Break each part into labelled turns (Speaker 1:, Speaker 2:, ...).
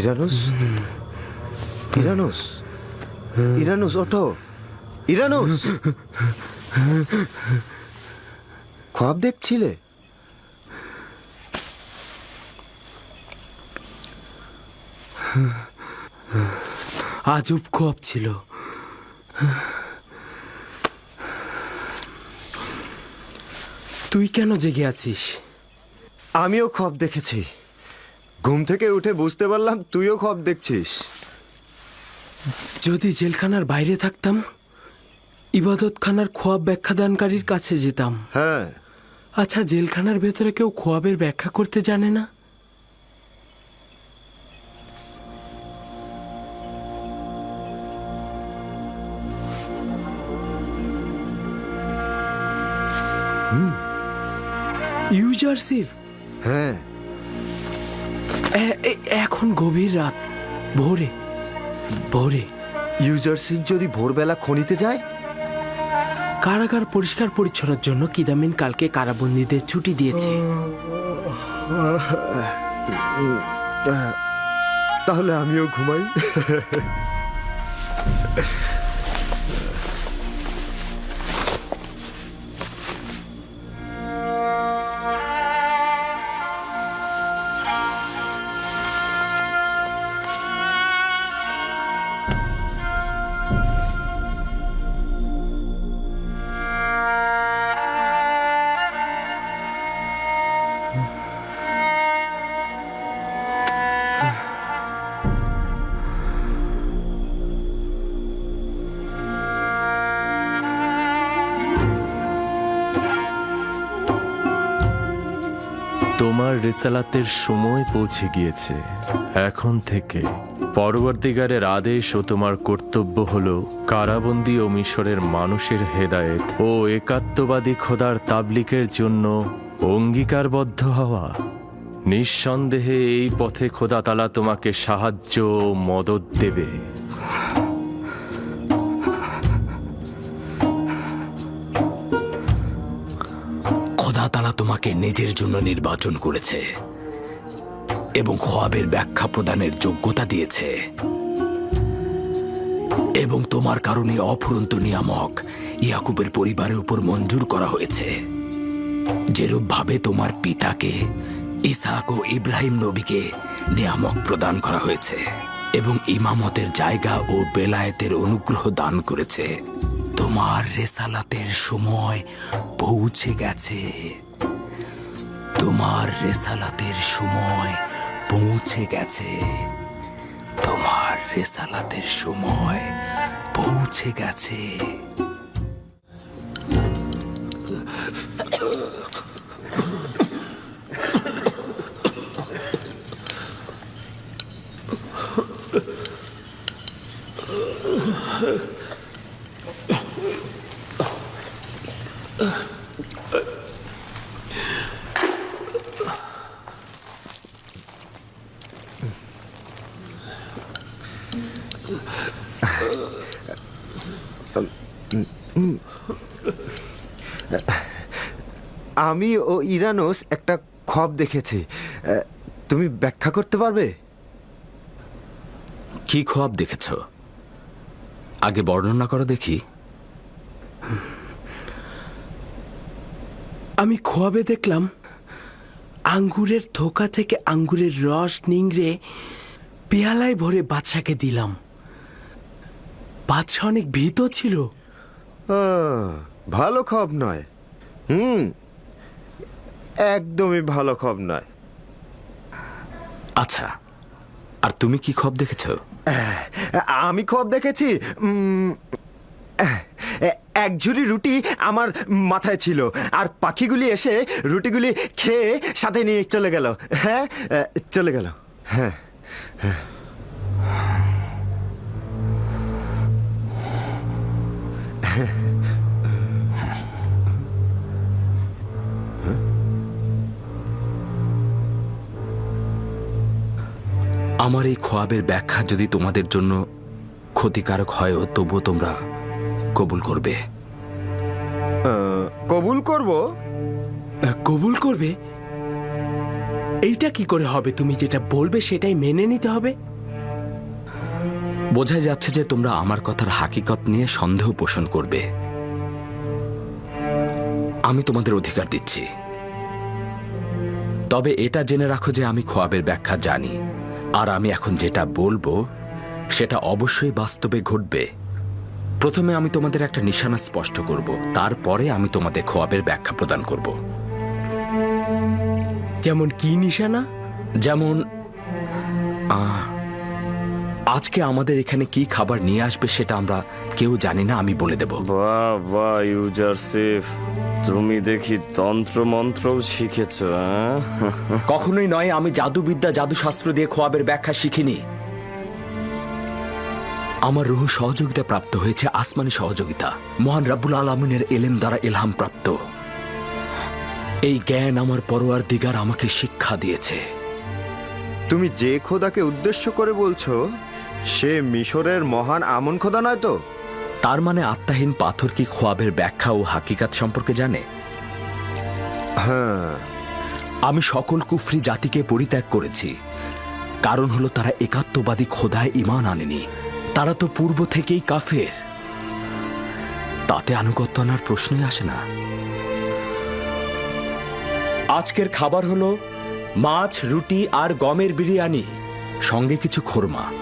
Speaker 1: ইরানুস? ইরানুস? ইরানুস ওঠো। ইরানুস! খোয়াব দেখছিলে?
Speaker 2: আজব খোয়াব ছিল। তুই কেন জেগে আছিস?
Speaker 1: আমিও খব দেখেছি। ঘুম থেকে উঠে বুঝতে পারলাম তুইও খব দেখছিস।
Speaker 2: যদি জেলখানার বাইরে থাকতাম ইবাদতখানার খোয়াব ব্যাখ্যাদানকারীর কাছে যেতাম।
Speaker 1: হ্যাঁ।
Speaker 2: আচ্ছা জেলখানার ভেতরে কেউ খোয়াবের ব্যাখ্যা করতে জানে না? ইউজারসিফ
Speaker 1: হ্যাঁ।
Speaker 2: এখন গভীর রাত। ভোরে ভোরে।
Speaker 1: ইউজারশিপ যদি ভোরবেলা খনিতে যায়?
Speaker 2: কারাগার পরিষ্কার পরিচ্ছন্নের জন্য কিদামিন কালকে কারাবন্দীদের ছুটি দিয়েছে।
Speaker 1: তাহলে আমিও ঘুমাই।
Speaker 3: তোমার রেসালাতের সময় পৌঁছে গিয়েছে। এখন থেকে পরবর্তীকারের আদেশ ও তোমার কর্তব্য হল কারাবন্দী ও মিশরের মানুষের হেদায়েত ও একাত্মবাদী খোদার তাবলিকের জন্য অঙ্গীকারবদ্ধ হওয়া। নিঃসন্দেহে এই পথে খোদা তালা তোমাকে সাহায্য ও মদত দেবে।
Speaker 4: নিজের জন্য নির্বাচন করেছে এবং খোয়াবের ব্যাখ্যা প্রদানের যোগ্যতা দিয়েছে। এবং তোমার কারণে অফুরন্ত নিয়ামক ইয়াকুবের পরিবারের উপর মঞ্জুর করা হয়েছে। যেরূপ ভাবে তোমার পিতাকে ইসাক ও ইব্রাহিম নবীকে নিয়ামক প্রদান করা হয়েছে এবং ইমামতের জায়গা ও বেলায়েতের অনুগ্রহ দান করেছে, তোমার রেসালাতের সময় পৌঁছে গেছে। তোমার রেসালাতের সময় পৌঁছে গেছে। তোমার রেসালাতের সময় পৌঁছে গেছে।
Speaker 1: আমি ও ইরানোস একটা খব দেখেছি। তুমি ব্যাখ্যা করতে পারবে?
Speaker 4: কি খোয়াব দেখেছ? আগে বর্ণনা করো দেখি।
Speaker 2: আমি খোয়াবে দেখলাম আঙ্গুরের থোকা থেকে আঙ্গুরের রস নিংড়ে পেয়ালায় ভরে বাদশাকে দিলাম। বাদশা অনেক ভীত ছিল।
Speaker 1: আহ, ভালো খব নয়। হুম একদমই ভালো খব নয়।
Speaker 4: আচ্ছা আর তুমি কি খব দেখেছ?
Speaker 1: আমি খব দেখেছি উম, এক ঝুড়ি রুটি আমার মাথায় ছিল আর পাখিগুলি এসে রুটিগুলি খেয়ে সাথে নিয়ে চলে গেল। হ্যাঁ চলে গেল। হ্যাঁ হ্যাঁ।
Speaker 4: আমার এই খোয়াবের ব্যাখ্যা যদি তোমাদের জন্য ক্ষতিকারক হয় তবুও তোমরা কবুল করবে।
Speaker 1: কবুল করব?
Speaker 2: কবুল করবে? এইটা কি করে হবে? তুমি যেটা বলবে সেটাই মেনে নিতে হবে?
Speaker 4: বোঝাই যাচ্ছে যে তোমরা আমার কথার হাকিকত নিয়ে সন্দেহ পোষণ করবে। আমি তোমাদের অধিকার দিচ্ছি। তবে এটা জেনে রাখো যে আমি খোয়াবের ব্যাখ্যা জানি আর আমি এখন যেটা বলব সেটা অবশ্যই বাস্তবে ঘটবে। প্রথমে আমি তোমাদের একটা নিশানা স্পষ্ট করব তারপরে আমি তোমাদের খোয়াবের ব্যাখ্যা প্রদান করব।
Speaker 2: যেমন কি নিশানা?
Speaker 4: যেমন আহ, আজকে আমাদের এখানে কি খাবার নিয়ে আসবে সেটা আমরা কেউ জানি না আমি বলে দেব।
Speaker 5: বাহ বাহ ইউজারসিফ তুমি দেখি তন্ত্র মন্ত্রও শিখেছ হ্যাঁ?
Speaker 4: কখনোই নয় আমি জাদুবিদ্যা জাদুশাস্ত্র দিয়ে খোয়াবের ব্যাখ্যা শিখিনি। আমার রুহ সহযোগিতা প্রাপ্ত হয়েছে আসমানি সহযোগিতা। মহান রাব্বুল আলমিনের এলেম দ্বারা এলহাম প্রাপ্ত। এই জ্ঞান আমার পরোয়ার দিগার আমাকে শিক্ষা দিয়েছে।
Speaker 1: তুমি যে খোদাকে উদ্দেশ্য করে বলছো সে মিশরের মহান আমন খোদা নয় তো?
Speaker 4: তার মানে আত্মাহীন পাথর কি খোয়াবের ব্যাখ্যা ও হাকিকাত সম্পর্কে জানে?
Speaker 1: হ্যাঁ।
Speaker 4: আমি সকল কুফরি জাতিকে পরিত্যাগ করেছি। কারণ হলো তারা একাত্মবাদী খোদায় ইমান আনেনি। তারা তো পূর্ব থেকেই কাফের। তাতে আনুগত্য আনার প্রশ্নই আসে না। আজকের খাবার হলো মাছ রুটি আর গমের বিরিয়ানি সঙ্গে কিছু খোরমা।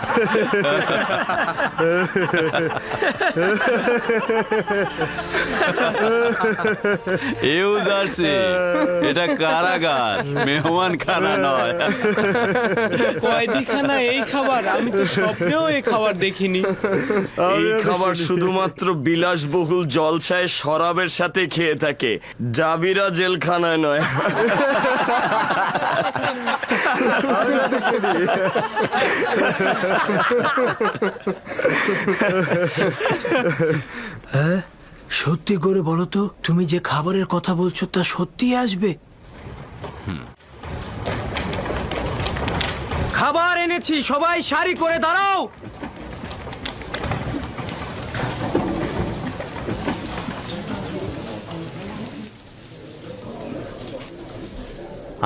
Speaker 6: ইউজারসিফ এটা কারাগার মেহমান খানা নয়।
Speaker 2: কয়দিখানা এই খাবার? আমি তো স্বপ্নেও এই খাবার দেখিনি।
Speaker 5: এই খাবার শুধুমাত্র বিলাসবহুল জলসায় শরাবের সাথে খেয়ে থাকে। জাবিরা জেলখানায় নয়।
Speaker 7: সত্যি করে বলো তো তুমি যে খাবারের কথা বলছো তা সত্যি আসবে?
Speaker 1: খাবার এনেছি সবাই সারি করে দাঁড়াও!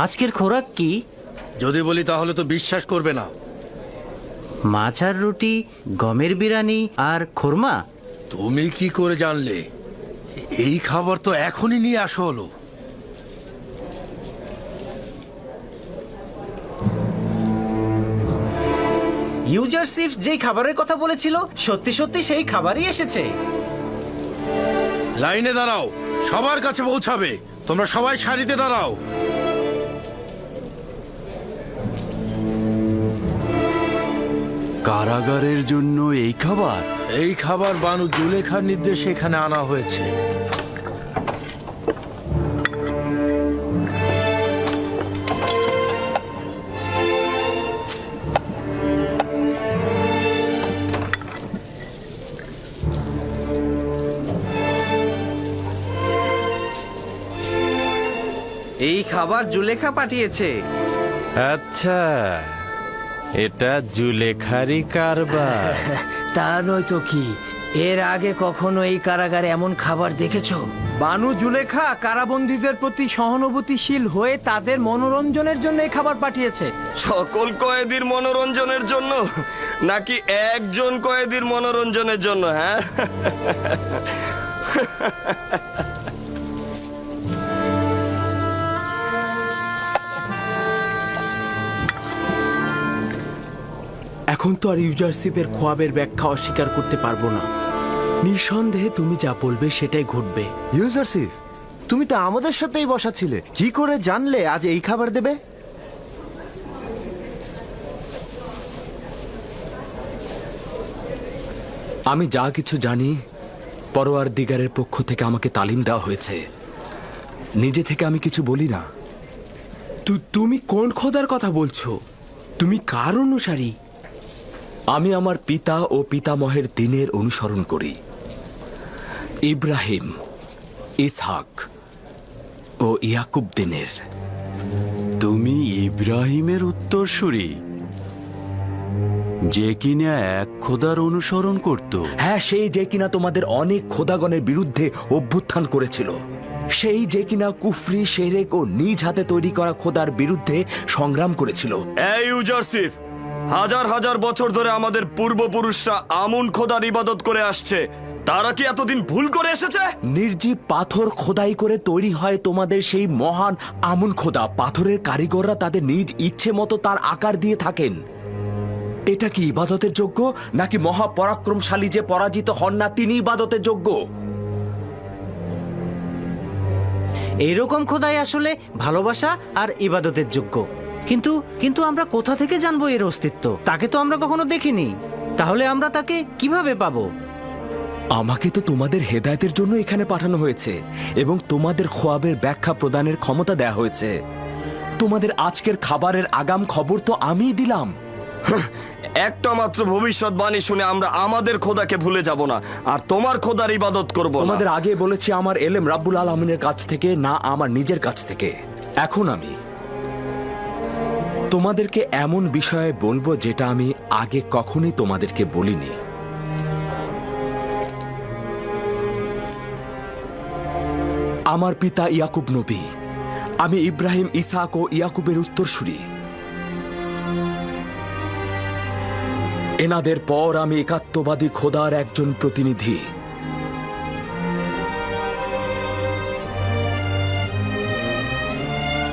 Speaker 8: আজকের খোরাক কি?
Speaker 9: যদি বলি তাহলে তো বিশ্বাস করবে না।
Speaker 8: মাছ আর রুটি গমের বিরানি আর খোরমা।
Speaker 9: তুমি কি করে জানলে? এই খাবার তো এখনই নিয়ে আসা হলো।
Speaker 8: ইউজারসিফ যেই খাবারের কথা বলেছিল সত্যি সত্যি সেই খাবারই এসেছে।
Speaker 9: লাইনে দাঁড়াও সবার কাছে পৌঁছাবে। তোমরা সবাই সারিতে দাঁড়াও।
Speaker 6: কারাগারের জন্য এই খাবার?
Speaker 9: এই খাবার বানু জুলেখার নির্দেশে এখানে আনা হয়েছে।
Speaker 10: এই খাবার জুলেখা পাঠিয়েছে।
Speaker 3: আচ্ছা। এটা জুলেখারি কারবার।
Speaker 7: তা নয় তো কি? এর আগে কখনো এই কারাগারে এমন খাবার দেখেছ?
Speaker 10: বানু জুলেখা কারাবন্দীদের প্রতি সহানুভূতিশীল হয়ে তাদের মনোরঞ্জনের জন্য এই খাবার পাঠিয়েছে।
Speaker 5: সকল কয়েদির মনোরঞ্জনের জন্য? নাকি একজন কয়েদির মনোরঞ্জনের জন্য হ্যাঁ?
Speaker 2: এখন তো আর ইউজারশিপের খোয়াবের ব্যাখ্যা অস্বীকার করতে পারব না। নিঃসন্দেহে তুমি যা বলবে সেটাই ঘটবে।
Speaker 1: ইউজারসিফ তুমি তো আমাদের সাথেই বসা ছিলে কি করে জানলে আজ এই খাবার দেবে?
Speaker 4: আমি যা কিছু জানি পরোয়ার দিগারের পক্ষ থেকে আমাকে তালিম দেওয়া হয়েছে। নিজে থেকে আমি কিছু বলি না।
Speaker 2: তুমি কোন খোদার কথা বলছো? তুমি কার অনুসারী?
Speaker 4: আমি আমার পিতা ও পিতামহের দিনের অনুসরণ করি। ইব্রাহিম ইসহাক ও ইয়াকুব দিনের।
Speaker 6: তুমি ইব্রাহিমের উত্তরসূরি যে কিনা এক খোদার অনুসরণ করত।
Speaker 4: হ্যাঁ সেই যে কিনা তোমাদের অনেক খোদাগণের বিরুদ্ধে অভ্যুত্থান করেছিল। সেই যে কিনা কুফরি শেরেক ও নিজ হাতে তৈরি করা খোদার বিরুদ্ধে সংগ্রাম করেছিল।
Speaker 5: এই ইউজারসিফ হাজার হাজার বছর ধরে আমাদের পূর্বপুরুষরা আমুন খোদার ইবাদত করে আসছে। তারা কি এতদিন ভুল করে এসেছে?
Speaker 4: নির্জীব পাথর খোদাই করে তৈরি হয় তোমাদের সেই মহান আমুন খোদা। পাথরের কারিগররা তাদের নিজ ইচ্ছে মতো তার আকার দিয়ে থাকেন। এটা কি ইবাদতের যোগ্য নাকি মহাপরাক্রমশালী যে পরাজিত হন না তিনি ইবাদতের যোগ্য?
Speaker 8: এইরকম খোদাই আসলে ভালোবাসা আর ইবাদতের যোগ্য। কিন্তু কিন্তু আমরা কোথা থেকে জানব এর অস্তিত্ব? তাকে তো আমরা কখনো দেখিনি। তাহলে আমরা তাকে কীভাবে পাবো?
Speaker 4: আমাকে তো তোমাদের হেদায়তের জন্য এখানে পাঠানো হয়েছে এবং তোমাদের খোয়াবের ব্যাখ্যা প্রদানের ক্ষমতা দেয়া হয়েছে। তোমাদের আজকের খাবারের আগাম খবর তো আমিই দিলাম।
Speaker 5: একটা মাত্র ভবিষ্যৎবাণী শুনে আমরা আমাদের খোদাকে ভুলে যাব না আর তোমার খোদার ইবাদত করব না।
Speaker 4: তোমাদের আগে বলেছি আমার এলেম রাব্বুল আলমিনের কাছ থেকে না আমার নিজের কাছ থেকে। এখন আমি তোমাদেরকে এমন বিষয়ে বলব যেটা আমি আগে কখনই তোমাদেরকে বলিনি। আমার পিতা ইয়াকুব নবী, আমি ইব্রাহিম, ইসাক ও ইয়াকুবের উত্তরসূরি। এনাদের পর আমি একাত্মবাদী খোদার একজন প্রতিনিধি।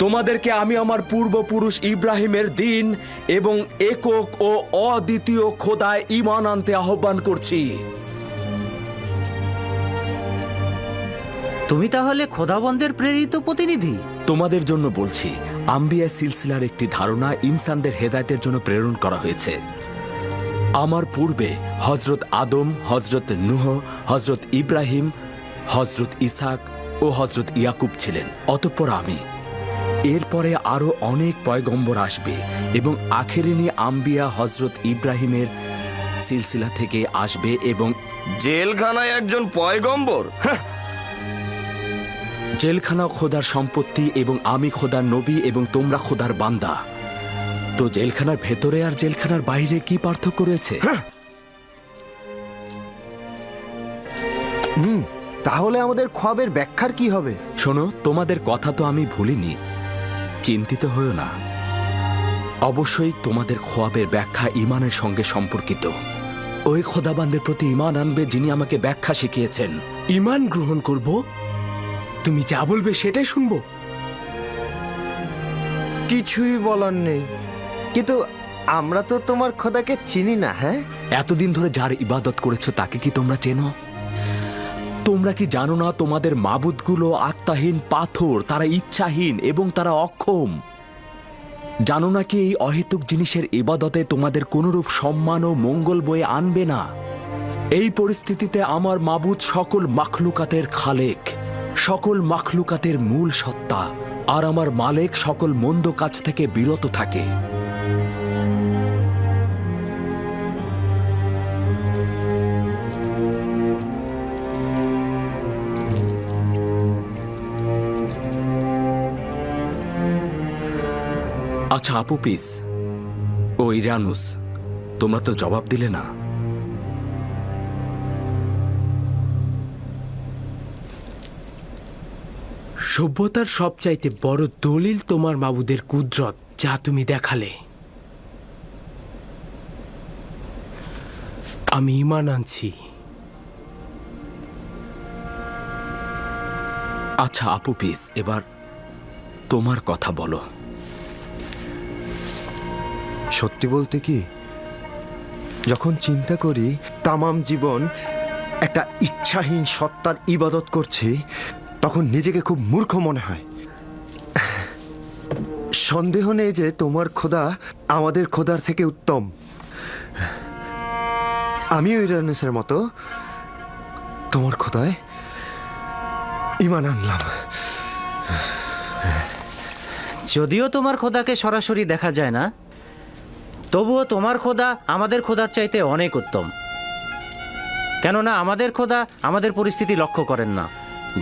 Speaker 4: তোমাদেরকে আমি আমার পূর্বপুরুষ ইব্রাহিমের দিন এবং একক ও অদ্বিতীয় খোদায় ইমান আনতে আহ্বান করছি।
Speaker 8: তুমি তাহলে খোদাবন্দের প্রেরিত প্রতিনিধি?
Speaker 4: তোমাদের জন্য বলছি আম্বিয়া সিলসিলার একটি ধারণা ইনসানদের হেদায়তের জন্য প্রেরণ করা হয়েছে। আমার পূর্বে হজরত আদম হজরত নুহ হজরত ইব্রাহিম হজরত ইসাক ও হজরত ইয়াকুব ছিলেন অতঃপর আমি এরপরে আরও অনেক পয়গম্বর আসবে এবং আখেরিনী আম্বিয়া হজরত ইব্রাহিমের সিলসিলা থেকে আসবে এবং
Speaker 5: জেলখানায় একজন পয়গম্বর? হ্যাঁ,
Speaker 4: জেলখানা খোদার সম্পত্তি এবং আমি খোদার নবী এবং তোমরা খোদার বান্দা। তো জেলখানার ভেতরে আর জেলখানার বাইরে কি পার্থক্য রয়েছে?
Speaker 1: তাহলে আমাদের খোয়াবের ব্যাখ্যার কি হবে?
Speaker 4: শোনো তোমাদের কথা তো আমি ভুলিনি। চিন্তিত হও না। অবশ্যই তোমাদের খোয়াবের ব্যাখ্যা ইমানের সঙ্গে সম্পর্কিত। ওই খোদাবান্দের প্রতি ইমান আনবে যিনি আমাকে ব্যাখ্যা শিখিয়েছেন।
Speaker 2: ইমান গ্রহণ করব? তুমি যা বলবে সেটাই শুনব।
Speaker 1: কিছুই বলার নেই। কিন্তু আমরা তো তোমার খোদাকে চিনি না হ্যাঁ?
Speaker 4: এতদিন ধরে যার ইবাদত করেছ তাকে কি তোমরা চেনো? তোমরা কি জানো না তোমাদের মাবুদগুলো আত্মাহীন পাথর, তারা ইচ্ছাহীন এবং তারা অক্ষম? জানো না কি এই অহেতুক জিনিসের ইবাদতে তোমাদের কোনরূপ সম্মান ও মঙ্গল বয়ে আনবে না? এই পরিস্থিতিতে আমার মাবুদ সকল মাখলুকাতের খালেক, সকল মাখলুকাতের মূল সত্তা, আর আমার মালেক সকল মন্দ কাজ থেকে বিরত থাকে। আচ্ছা আপু পিস ও ইরানুস, তোমরা তো জবাব দিলে না।
Speaker 2: সভ্যতার সবচাইতে বড় দলিল তোমার মাবুদের কুদরত, যা তুমি দেখালে। আমি ইমান আনছি।
Speaker 4: আচ্ছা আপু পিস এবার তোমার কথা বলো।
Speaker 1: সত্যি বলতে কি? যখন চিন্তা করি, তামাম জীবন একটা ইচ্ছাহীন সত্তার ইবাদত করছি, তখন নিজেকে খুব মূর্খ মনে হয়। সন্দেহ নেই যে তোমার খোদা আমাদের খোদার থেকে উত্তম। আমিও ইরানুসের মতো তোমার খোদায় ইমান আনলাম।
Speaker 8: যদিও তোমার খোদাকে সরাসরি দেখা যায় না তবুও তোমার খোদা আমাদের খোদার চাইতে অনেক উত্তম। কেননা আমাদের খোদা আমাদের পরিস্থিতি লক্ষ্য করেন না।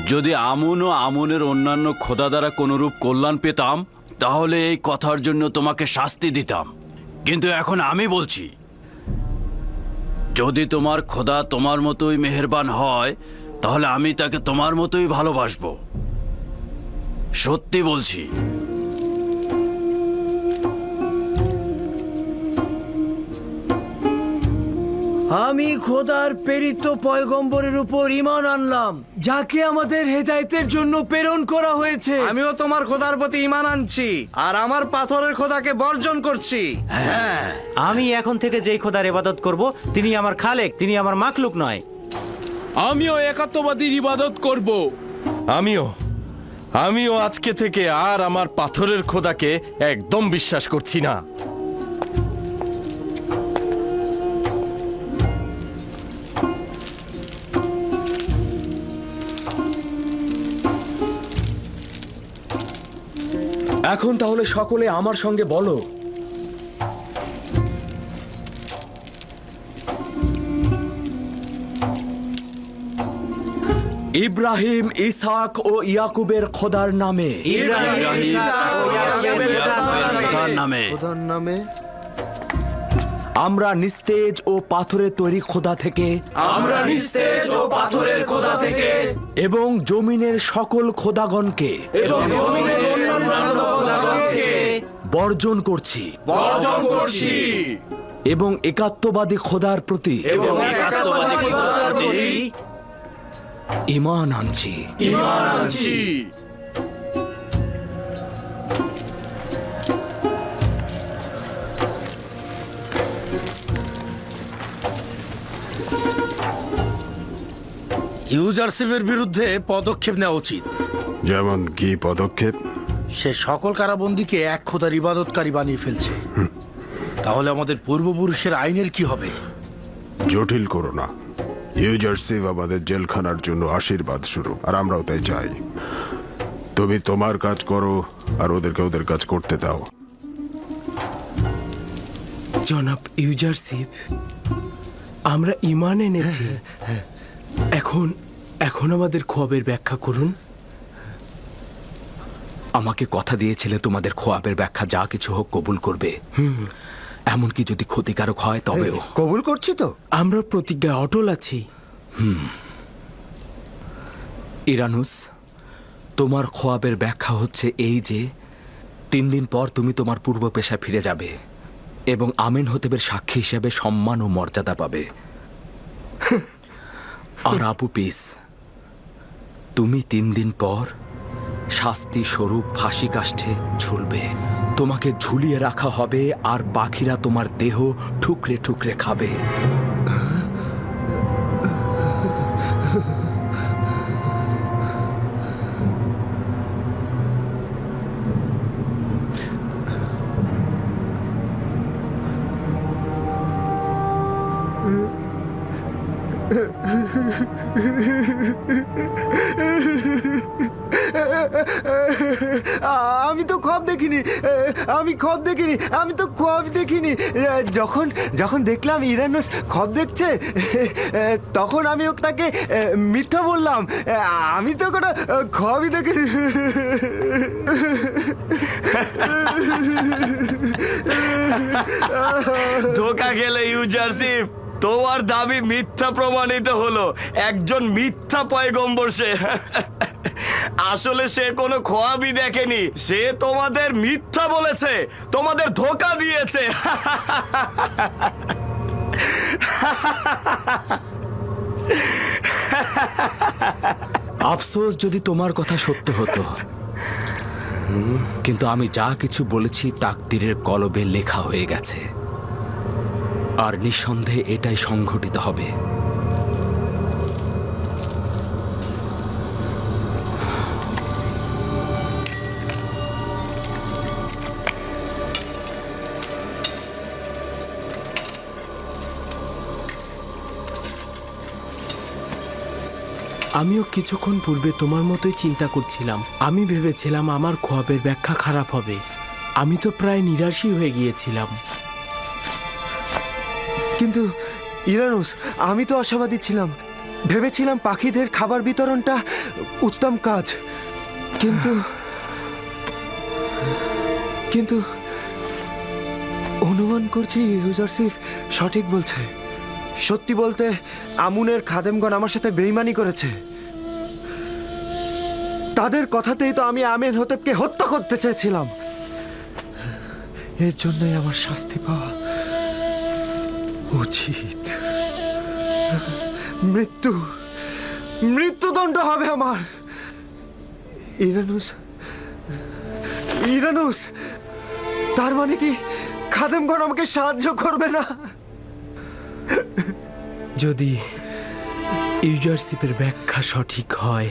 Speaker 6: যদি আমন ও আমনের অন্যান্য খোদা দ্বারা কোনরূপ কল্যাণ পেতাম, তাহলে এই কথার জন্য তোমাকে শাস্তি দিতাম। কিন্তু এখন আমি বলছি, যদি তোমার খোদা তোমার মতোই মেহেরবান হয়, তাহলে আমি তাকে তোমার মতোই ভালোবাসবো। সত্যি বলছি
Speaker 7: আমি খোদার প্রেরিত পয়গম্বরের উপর ইমান আনলাম
Speaker 10: যাকে আমাদের হেদায়েতের জন্য প্রেরণ করা হয়েছে।
Speaker 2: আমিও তোমার খোদার প্রতি ইমান আনছি আর আমার পাথরের খোদাকে বর্জন করছি। হ্যাঁ।
Speaker 8: আমি এখন থেকে যেই খোদার ইবাদত করব তিনি আমার খালেক তিনি আমার মাকলুক নয়।
Speaker 2: আমিও একাত্মবাদীর ইবাদত করব।
Speaker 3: আমিও আমিও আজকে থেকে আর আমার পাথরের খোদাকে একদম বিশ্বাস করছি না।
Speaker 4: এখন তাহলে সকলে আমার সঙ্গে বলো। ইব্রাহিম ইসাক ও ইয়াকুবের খোদার নামে। আমরা নিস্তেজ ও পাথরের তৈরি খোদা থেকে।
Speaker 2: আমরা নিস্তেজ ও পাথরের খোদা থেকে।
Speaker 4: এবং জমিনের সকল খোদাগণকে।
Speaker 2: এবং জমিনের খোদাগণকে
Speaker 4: বর্জন করছি।
Speaker 2: বর্জন করছি।
Speaker 4: এবং একাত্মবাদী খোদার প্রতি
Speaker 2: এবং একাত্মবাদী খোদার প্রতি
Speaker 4: ইমান আনছি।
Speaker 2: ইমান আনছি।
Speaker 9: ইউজারশিপের বিরুদ্ধে পদক্ষেপ নেওয়া উচিত।
Speaker 11: যেমন কি পদক্ষেপ?
Speaker 9: সে সকল কারাবন্দীকে এক খোদার ইবাদতকারী বানিয়ে ফেলছে। তাহলে আমাদের পূর্বপুরুষের আইনের কি হবে?
Speaker 11: জটিল করো না। ইউজারশিপ আমাদের জেলখানার জন্য আশীর্বাদ শুরু আর আমরাও তাই চাই। তুমি তোমার কাজ করো আর ওদেরকে ওদের কাজ করতে দাও।
Speaker 2: জনাব ইউজারশিপ আমরা ইমান এনেছি। এখন এখন আমাদের খোয়াবের ব্যাখ্যা করুন।
Speaker 4: আমাকে কথা দিয়েছিলে তোমাদের খোয়াবের ব্যাখ্যা যা কিছু হোক কবুল করবে। এমনকি যদি ক্ষতিকারক হয় তবেও।
Speaker 1: কবুল করছি তো?
Speaker 2: আমরা প্রতিজ্ঞায় অটল আছি।
Speaker 4: ইরানুস তোমার খোয়াবের ব্যাখ্যা হচ্ছে এই যে তিন দিন পর তুমি তোমার পূর্ব পেশা ফিরে যাবে এবং আমিন হতেবের সাক্ষী হিসেবে সম্মান ও মর্যাদা পাবে। আর আপু পিস তুমি তিন দিন পর শাস্তি স্বরূপ ফাঁসি কাষ্ঠে ঝুলবে। তোমাকে ঝুলিয়ে রাখা হবে আর পাখিরা তোমার দেহ ঠুকরে ঠুকরে খাবে।
Speaker 1: আমি তো খব দেখিনি। আমি খব দেখিনি। আমি তো খব দেখিনি। যখন যখন দেখলাম ইরানুস খব দেখছে তখন আমি তাকে মিথ্যা বললাম। আমি তো কোনো খবই দেখিনি।
Speaker 5: ধোকা গেলে ইউজারশিপ। তোমার দাবি মিথ্যা প্রমাণিত হলো। একজন মিথ্যা পয়গম্বর সে। আসলে সে কোনো খোয়াবি দেখেনি। সে তোমাদের মিথ্যা বলেছে, তোমাদের ধোকা দিয়েছে।
Speaker 4: আফসোস যদি তোমার কথা সত্য হতো। কিন্তু আমি যা কিছু বলেছি, তাকদিরের কলবে লেখা হয়ে গেছে। আর নিঃসন্দেহে এটাই সংঘটিত হবে।
Speaker 2: আমিও কিছুক্ষণ পূর্বে তোমার মতোই চিন্তা করছিলাম। আমি ভেবেছিলাম আমার খোয়াবের ব্যাখ্যা খারাপ হবে। আমি তো প্রায় নিরাশই হয়ে গিয়েছিলাম।
Speaker 1: কিন্তু ইরানুস, আমি তো আশাবাদী ছিলাম। ভেবেছিলাম পাখিদের খাবার বিতরণটা উত্তম কাজ। কিন্তু কিন্তু অনুমান করছি ইউজারশিপ সঠিক বলছে। সত্যি বলতে, আমুনের খাদেমগণ আমার সাথে বেইমানি করেছে। তাদের কথাতেই তো আমি আমিন হতেবকে হত্যা করতে চেয়েছিলাম। এর জন্যই আমার শাস্তি পাওয়া উচিত। মৃত্যু, মৃত্যুদণ্ড হবে আমার। ইরানুস ইরানুস, তার মানে কি খাদেমগণ আমাকে সাহায্য করবে না?
Speaker 2: যদি ইউজারশিপের ব্যাখ্যা সঠিক হয়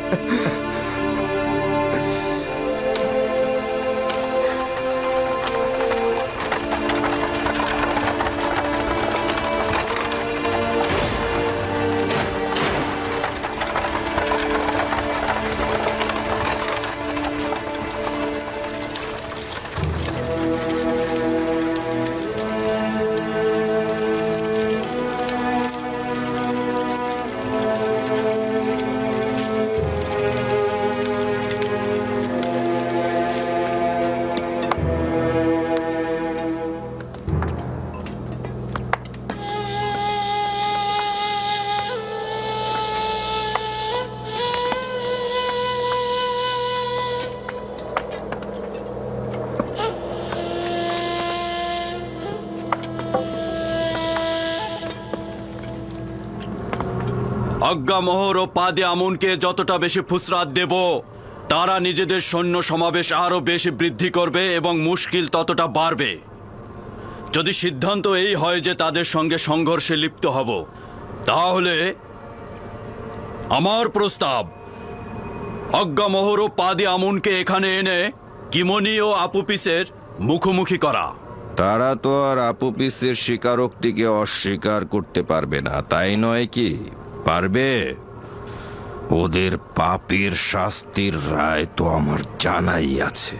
Speaker 6: আজ্ঞামোহর ও পাদে আমুনকে যতটা বেশি ফুসরাত দেব, তারা নিজেদের সৈন্য সমাবেশ আরও বেশি বৃদ্ধি করবে এবং মুশকিল ততটা বাড়বে। যদি সিদ্ধান্ত এই হয় যে তাদের সঙ্গে সংঘর্ষে লিপ্ত হব, তাহলে আমার প্রস্তাব অজ্ঞামোহর ও পাদি আমুনকে এখানে এনে কিমনি ও আপুপিসের মুখোমুখি করা।
Speaker 12: তারা তো আর আপুপিসের স্বীকারোক্তিকে অস্বীকার করতে পারবে না, তাই নয় কি? পারবে? ওদের পাপের শাস্তির রায় তো আমার জানাই আছে।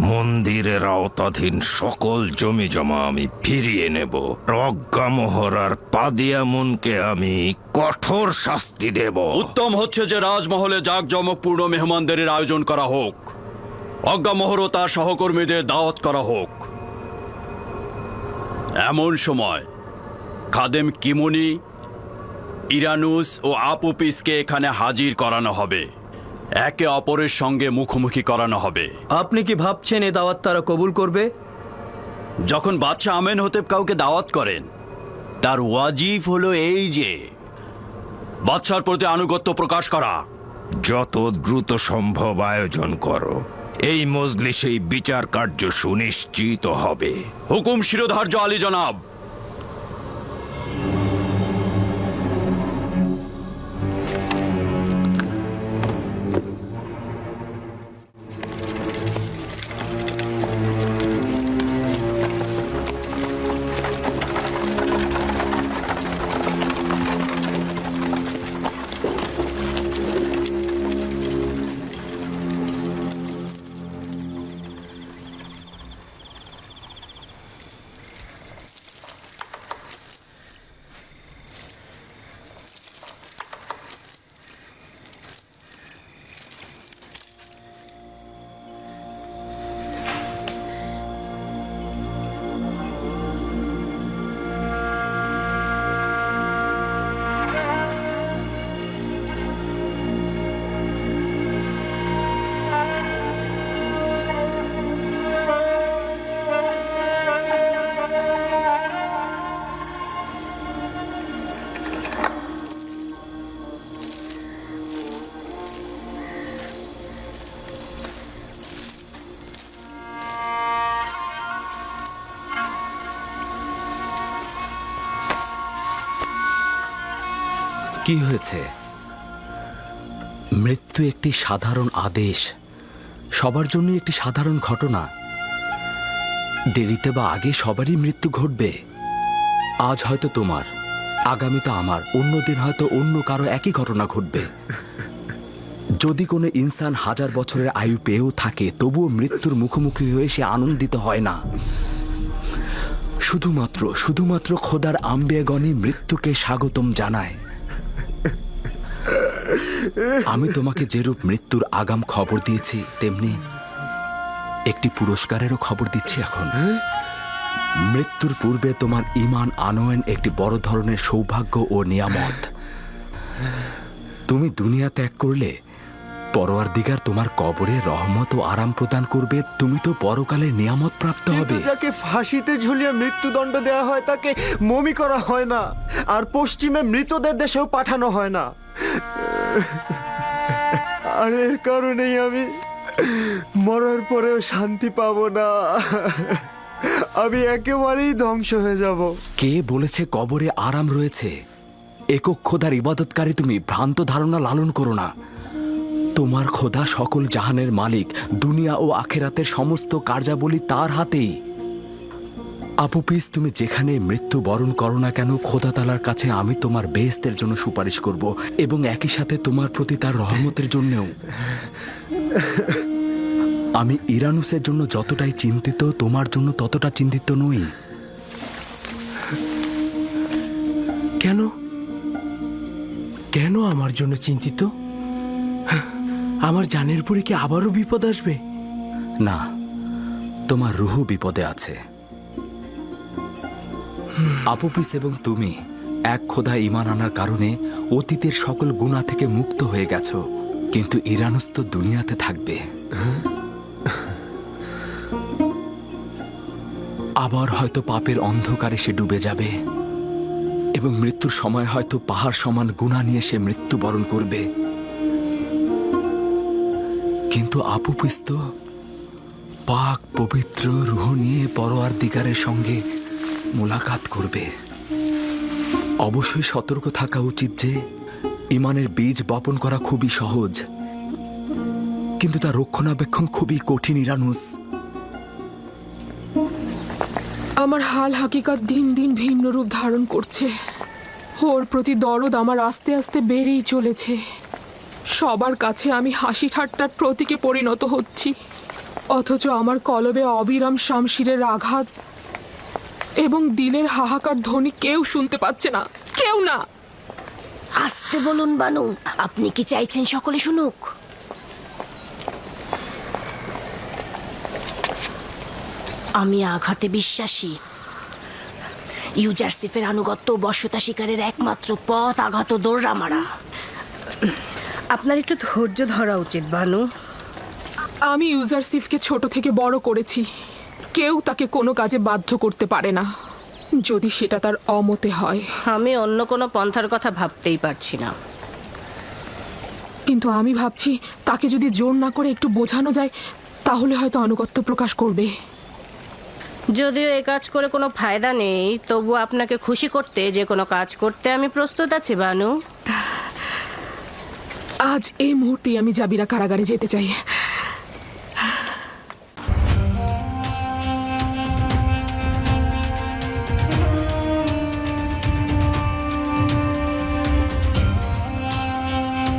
Speaker 12: মন্দিরের আওতাধীন সকল জমি জমা আমি ফিরিয়ে নেব। প্রজ্ঞামোহর আর পাদিয়ামুনকে আমি কঠোর শাস্তি দেব।
Speaker 6: উত্তম হচ্ছে যে রাজমহলে জাঁকজমকপূর্ণ মেহমানদের আয়োজন করা হোক। অজ্ঞামোহর ও তার সহকর্মীদের দাওয়াত করা হোক। এমন সময় খাদেম কিমুনি ইরানুস ও আপুপিসকে এখানে হাজির করানো হবে। একে অপরের সঙ্গে মুখোমুখি করানো হবে।
Speaker 7: আপনি কি ভাবছেন এ দাওয়াত তারা কবুল করবে?
Speaker 6: যখন বাদশাহ আমেন হতে কাউকে দাওয়াত করেন তার ওয়াজিব হলো এই যে বাদশার প্রতি আনুগত্য প্রকাশ করা।
Speaker 12: যত দ্রুত সম্ভব আয়োজন করো। এই মজলিসেই বিচার কার্য সুনিশ্চিত হবে।
Speaker 6: হুকুম শিরোধার্য আলী জনাব।
Speaker 4: কি হয়েছে? মৃত্যু একটি সাধারণ আদেশ। সবার জন্য একটি সাধারণ ঘটনা। দেরিতে বা আগে সবারই মৃত্যু ঘটবে। আজ হয়তো তোমার আগামীতে আমার, অন্য দিন হয়তো অন্য কারও একই ঘটনা ঘটবে। যদি কোনো ইনসান হাজার বছরের আয়ু পেয়েও থাকে, তবুও মৃত্যুর মুখোমুখি হয়ে সে আনন্দিত হয় না। শুধুমাত্র শুধুমাত্র খোদার আম্বেগণই মৃত্যুকে স্বাগতম জানায়। আমি তোমাকে যেরূপ মৃত্যুর আগাম খবর দিয়েছি তেমনি একটি পুরস্কারেরও খবর দিচ্ছি এখন। মৃত্যুর পূর্বে তোমার ইমান আনয়ন একটি বড় ধরনের সৌভাগ্য ও নিয়ামত। তুমি দুনিয়া ত্যাগ করলে পরোয়ার দিগার তোমার কবরে রহমত ও আরাম প্রদান করবে তুমি তো পরকালে নিয়ামত প্রাপ্ত হবে।
Speaker 1: যাকে ফাঁসিতে ঝুলিয়ে মৃত্যুদণ্ড দেওয়া হয় তাকে মমি করা হয় না। আর পশ্চিমে মৃতদের দেশেও পাঠানো হয় না। আর এর কারণেই আমি মরার পরেও শান্তি পাবো না। আমি একেবারেই ধ্বংস হয়ে যাব।
Speaker 4: কে বলেছে কবরে আরাম রয়েছে? একক খোদার ইবাদতকারী তুমি ভ্রান্ত ধারণা লালন করো না। তোমার খোদা সকল জাহানের মালিক, দুনিয়া ও আখেরাতের সমস্ত কার্যাবলী তার হাতেই। আপুপিস তুমি যেখানে মৃত্যু বরণ করো না কেন খোদা তালার কাছে আমি তোমার বেহেস্তের জন্য সুপারিশ করব এবং একই সাথে তোমার প্রতি তার রহমতের জন্যও। আমি ইরানুসের জন্য যতটাই চিন্তিত তোমার জন্য ততটা চিন্তিত নই।
Speaker 2: কেন? কেন আমার জন্য চিন্তিত? আমার জানের পরে কি আবারও বিপদ আসবে?
Speaker 4: না তোমার রুহু বিপদে আছে। আপুপিস এবং তুমি এক খোদা ইমান আনার কারণে অতীতের সকল গুণা থেকে মুক্ত হয়ে গেছ, কিন্তু ইরানুস তো দুনিয়াতে থাকবে। আবার হয়তো পাপের অন্ধকারে সে ডুবে যাবে, এবং মৃত্যুর সময় হয়তো পাহাড় সমান গুণা নিয়ে সে মৃত্যুবরণ করবে। কিন্তু আপুপিস তো পাক পবিত্র রুহ নিয়ে পরোয়ার দিগারের সঙ্গে মোলাকাত করবে। অবশ্যই সতর্ক থাকা উচিত যে, ইমানের বীজ বপন করা খুবই সহজ। কিন্তু তার রক্ষণাবেক্ষণ খুবই কঠিন, ইরানুস।
Speaker 13: আমার হাল হাকিকাত দিন দিন ভিন্ন রূপ ধারণ করছে। ওর প্রতি দরদ আমার আস্তে আস্তে বেড়েই চলেছে। সবার কাছে আমি হাসি ঠাট্টার প্রতীকে পরিণত হচ্ছি। অথচ আমার কলবে অবিরাম শামশিরের আঘাত। এবং দিনের হাহাকার ধ্বনি কেউ শুনতে পাচ্ছে না। কেউ না।
Speaker 14: আসতে বলুন বানু। আপনি কি চাইছেন সকলে শুনুক? আমি আঘাতে বিশ্বাসী। ইউজারসিফের আনুগত্য বশ্যতা শিকারের একমাত্র পথ আঘাত দৌড়া মারা। আপনার একটু ধৈর্য ধরা উচিত বানু।
Speaker 13: আমি ইউজারসিফকে ছোট থেকে বড় করেছি। কেউ তাকে কোনো কাজে বাধ্য করতে পারে না। যদি সেটা তার অমতে হয়।
Speaker 14: আমি অন্য কোনো পন্থার কথা ভাবতেই পারছি না।
Speaker 13: কিন্তু আমি ভাবছি তাকে যদি জোর না করে একটু বোঝানো যায় তাহলে হয়তো আনুগত্য প্রকাশ করবে।
Speaker 14: যদিও এ কাজ করে কোনো ফায়দা নেই তবু আপনাকে খুশি করতে যে কোনো কাজ করতে আমি প্রস্তুত আছি বানু।
Speaker 13: আজ এই মুহূর্তেই আমি জাবিরা কারাগারে যেতে চাই।